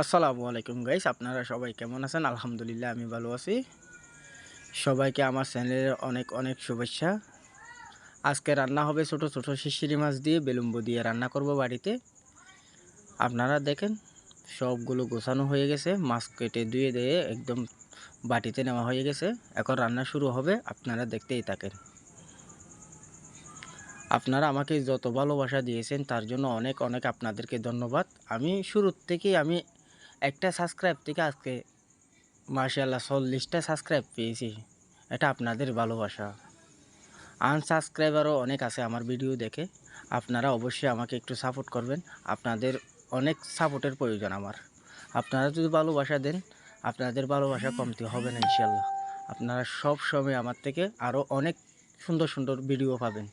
আসসালামু আলাইকুম গাইস, আপনারা সবাই কেমন আছেন? আলহামদুলিল্লাহ, আমি ভালো আছি। সবাইকে আমার চ্যানেলের অনেক অনেক শুভেচ্ছা। আজকে রান্না হবে ছোট ছোট শিশিরি মাছ দিয়ে বেলুম্বু দিয়ে রান্না করব বাড়িতে। আপনারা দেখেন, সবগুলো গোছানো হয়ে গেছে, মাছ কেটে ধুয়ে দিয়ে একদম বাটিতে নেওয়া হয়ে গেছে। এখন রান্না শুরু হবে, আপনারা দেখতেই থাকেন। আপনারা আমাকে যত ভালোবাসা দিয়েছেন, তার জন্য অনেক অনেক আপনাদেরকে ধন্যবাদ। আমি শুরুর থেকেই আমি একটা সাবস্ক্রাইব থেকে আজকে মার্শাল্লাহ চল্লিশটা সাবস্ক্রাইব পেয়েছি। এটা আপনাদের ভালোবাসা। আনসাবস্ক্রাইবারও অনেক আছে আমার ভিডিও দেখে। আপনারা অবশ্যই আমাকে একটু সাপোর্ট করবেন। আপনাদের অনেক সাপোর্টের প্রয়োজন আমার। আপনারা যদি ভালোবাসা দেন, আপনাদের ভালোবাসা কমতি হবে না ইনশাল্লাহ আপনারা সব সময় আমার থেকে আরও অনেক সুন্দর সুন্দর ভিডিও পাবেন।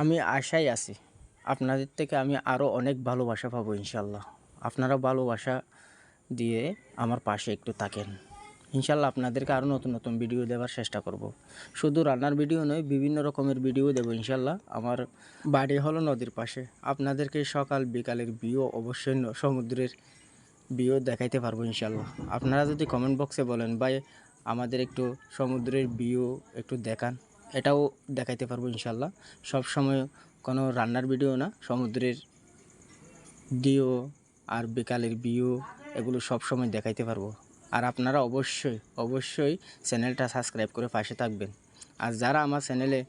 আমি আশায় আছি। আপনাদের থেকে আমি আরও অনেক ভালোবাসা পাবো ইনশাল্লাহ আপনারা ভালোবাসা দিয়ে আমার পাশে একটু থাকেন। ইনশাল্লাহ আপনাদেরকে আরও নতুন নতুন ভিডিও দেওয়ার চেষ্টা করব। শুধু রান্নার ভিডিও নয়, বিভিন্ন রকমের ভিডিও দেবো ইনশাল্লাহ আমার বাড়ি হলো নদীর পাশে। আপনাদেরকে সকাল বিকালের ভিউ অবশ্যই সমুদ্রের ভিউ দেখাইতে পারব ইনশাল্লাহ আপনারা যদি কমেন্ট বক্সে বলেন, ভাই, আমাদের একটু সমুদ্রের ভিউ একটু দেখান। এটাও দেখাইতে পারব ইনশাল্লাহ সব সময় কোনো রান্নার ভিডিও না, সমুদ্রের ডিও আর বিকালের ভিউ এগুলো সব সময় দেখাইতে পারব। আর আপনারা অবশ্যই অবশ্যই চ্যানেলটা সাবস্ক্রাইব করে পাশে থাকবেন। আর যারা আমার চ্যানেলে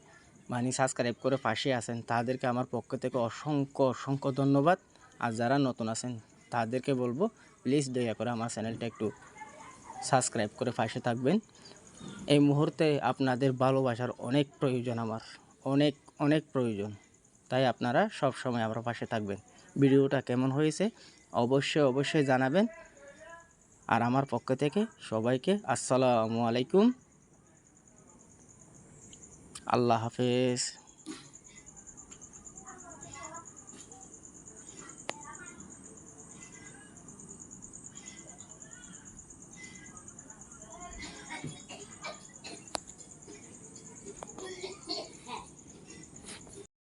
মানে সাবস্ক্রাইব করে পাশে আছেন, তাদেরকে আমার পক্ষ থেকে অসংখ্য অসংখ্য ধন্যবাদ। আর যারা নতুন আছেন, তাদেরকে বলব প্লিজ দয়া করে আমার চ্যানেলটা একটু সাবস্ক্রাইব করে পাশে থাকবেন। এই মুহূর্তে আপনাদের ভালোবাসার অনেক প্রয়োজন আমার, অনেক অনেক প্রয়োজন। তাই আপনারা সব সময় আমার পাশে থাকবেন। ভিডিওটা কেমন হয়েছে? অবশ্যই অবশ্যই জানাবেন। আর আমার পক্ষ থেকে সবাইকে আসসালামু আলাইকুম। আল্লাহ হাফেজ।